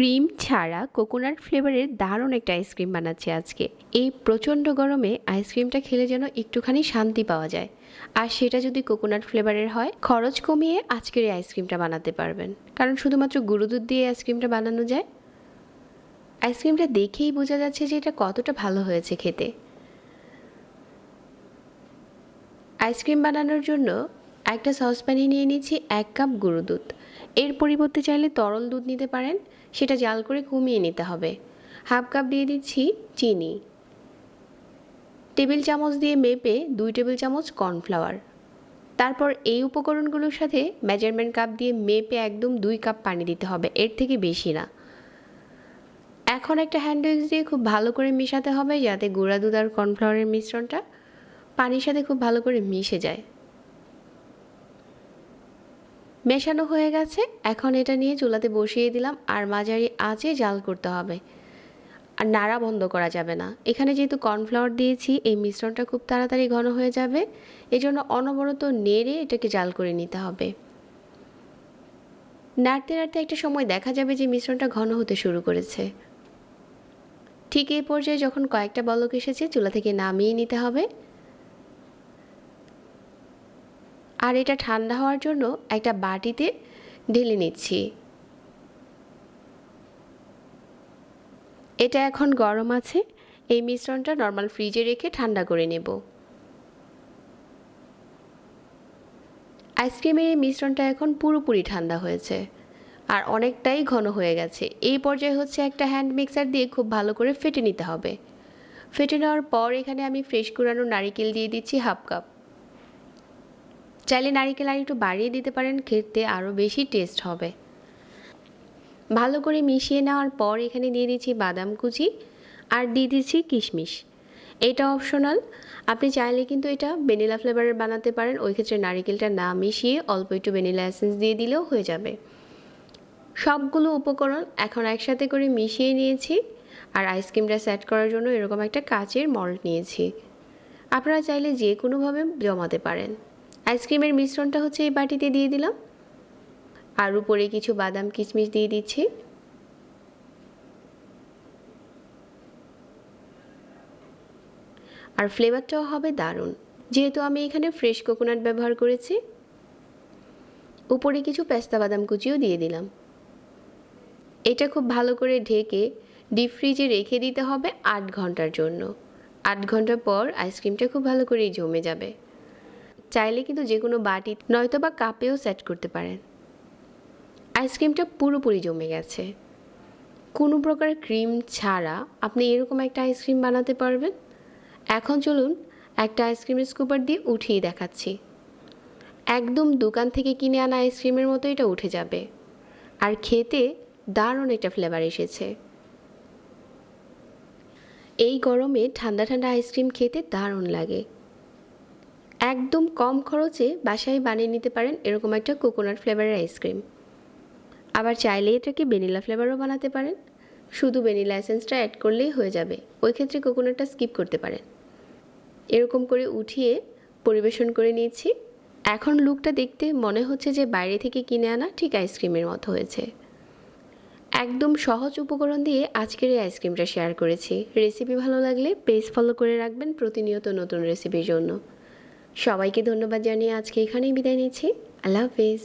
Cream ছাড়া coconut ফ্লেভারের দারুণ একটা আইসক্রিম বানাচ্ছি আজকে। এই প্রচণ্ড গরমে আইসক্রিমটা খেলে যেন একটুখানি শান্তি পাওয়া যায়। আর সেটা যদি কোকোনাট ফ্লেভারের হয়, খরচ কমিয়ে আজকের এই আইসক্রিমটা বানাতে পারবেন। কারণ শুধুমাত্র গুঁড়ো দুধ দিয়ে আইসক্রিমটা বানানো যায়। আইসক্রিমটা দেখেই বোঝা যাচ্ছে যে এটা কতটা ভালো হয়েছে খেতে। আইসক্রিম বানানোর জন্য একটা সসপ্যানে নিয়ে নিচ্ছি এক কাপ গুঁড়ো দুধ। এর পরিবর্তে চাইলে তরল দুধ নিতে পারেন, সেটা জাল করে কমিয়ে নিতে হবে। হাফ কাপ দিয়ে দিচ্ছি চিনি। টেবিল চামচ দিয়ে মেপে দুই টেবিল চামচ কর্নফ্লাওয়ার। তারপর এই উপকরণগুলোর সাথে মেজারমেন্ট কাপ দিয়ে মেপে একদম দুই কাপ পানি দিতে হবে, এর থেকে বেশি না। এখন একটা হ্যান্ড উইক্স দিয়ে খুব ভালো করে মেশাতে হবে যাতে গুঁড়া দুধ আর কর্নফ্লাওয়ারের মিশ্রণটা পানির সাথে খুব ভালো করে মিশে যায়। মেশানো হয়ে গেছে। এখন এটা নিয়ে চুলাতে বসিয়ে দিলাম আর মাঝারি আঁচে জাল করতে হবে। আর নাড়া বন্ধ করা যাবে না। এখানে যেহেতু কর্নফ্লাওয়ার দিয়েছি, এই মিশ্রণটা খুব তাড়াতাড়ি ঘন হয়ে যাবে। এই জন্য অনবরত নেড়ে এটাকে জাল করে নিতে হবে। নাড়তে নাড়তে একটা সময় দেখা যাবে যে মিশ্রণটা ঘন হতে শুরু করেছে। ঠিক এই পর্যায়ে যখন কয়েকটা বলক এসেছে, চুলা থেকে নামিয়ে নিতে হবে। আর এটা ঠান্ডা হওয়ার জন্য একটা বাটিতে ঢেলে নিচ্ছি। এটা এখন গরম আছে, এই মিশ্রণটা নর্মাল ফ্রিজে রেখে ঠান্ডা করে নেব। আইসক্রিমের এই মিশ্রণটা এখন পুরোপুরি ঠান্ডা হয়েছে আর অনেকটাই ঘন হয়ে গেছে। এই পর্যায়ে হচ্ছে একটা হ্যান্ড মিক্সার দিয়ে খুব ভালো করে ফেটে নিতে হবে। ফেটে নেওয়ার পর এখানে আমি ফ্রেশ কুড়ানো নারিকেল দিয়ে দিচ্ছি হাফ কাপ। চাইলে নারিকেল আর একটু বাড়িয়ে দিতে পারেন, খেতে আরও বেশি টেস্ট হবে। ভালো করে মিশিয়ে নেওয়ার পর এখানে দিয়ে দিচ্ছি বাদাম কুচি আর দিয়ে দিচ্ছি কিশমিশ। এটা অপশনাল আপনি চাইলে কিন্তু এটা ভ্যানিলা ফ্লেভারের বানাতে পারেন, ওই ক্ষেত্রে নারিকেলটা না মিশিয়ে অল্প একটু ভ্যানিলা এসেন্স দিয়ে দিলেও হয়ে যাবে। সবগুলো উপকরণ এখন একসাথে করে মিশিয়ে নিয়েছি আর আইসক্রিমটা সেট করার জন্য এরকম একটা কাচের মল্ট নিয়েছি। আপনারা চাইলে যে কোনোভাবে জমাতে পারেন। আইসক্রিমের মিশ্রণটা হচ্ছে এই বাটিতে দিয়ে দিলাম। আর উপরে কিছু বাদাম কিশমিশ দিয়ে দিচ্ছি। আর ফ্লেভারটাও হবে দারুণ। যেহেতু আমি এখানে ফ্রেশ কোকোনাট ব্যবহার করেছি, উপরে কিছু পেস্তা বাদাম কুচিও দিয়ে দিলাম। এটা খুব ভালো করে ঢেকে ডিপ ফ্রিজে রেখে দিতে হবে আট ঘণ্টার জন্য। আট ঘণ্টা পর আইসক্রিমটা খুব ভালো করেই জমে যাবে। চাইলে কিন্তু যে কোনো বাটি নয়তো বা কাপেও সেট করতে পারেন। আইসক্রিমটা পুরোপুরি জমে গেছে। কোনো প্রকার ক্রিম ছাড়া আপনি এরকম একটা আইসক্রিম বানাতে পারবেন। এখন চলুন একটা আইসক্রিমের স্কুপার দিয়ে উঠিয়ে দেখাচ্ছি। একদম দোকান থেকে কিনে আনা আইসক্রিমের মতো এটা উঠে যাবে। আর খেতে দারুণ একটা ফ্লেভার এসেছে। এই গরমে ঠান্ডা ঠান্ডা আইসক্রিম খেতে দারুণ লাগে। একদম কম খরচে বাসায় বানিয়ে নিতে পারেন এরকম একটা কোকোনাট ফ্লেভারের আইসক্রিম আবার চাইলে এটাকে ভ্যানিলা ফ্লেভারও বানাতে পারেন। শুধু ভ্যানিলা এসেন্সটা অ্যাড করলেই হয়ে যাবে। ওই ক্ষেত্রে কোকোনাটটা স্কিপ করতে পারেন। এরকম করে উঠিয়ে পরিবেশন করে নিয়েছি। এখন লুকটা দেখতে মনে হচ্ছে যে বাইরে থেকে কিনে আনা ঠিক আইসক্রিমের মতো হয়েছে। একদম সহজ উপকরণ দিয়ে আজকের এই আইসক্রিমটা শেয়ার করেছি। রেসিপি ভালো লাগলে পেজ ফলো করে রাখবেন প্রতিনিয়ত নতুন রেসিপির জন্য। সবাইকে ধন্যবাদ জানিয়ে আজকে এখানেই বিদায় নিচ্ছি। আল্লাহ হাফিজ।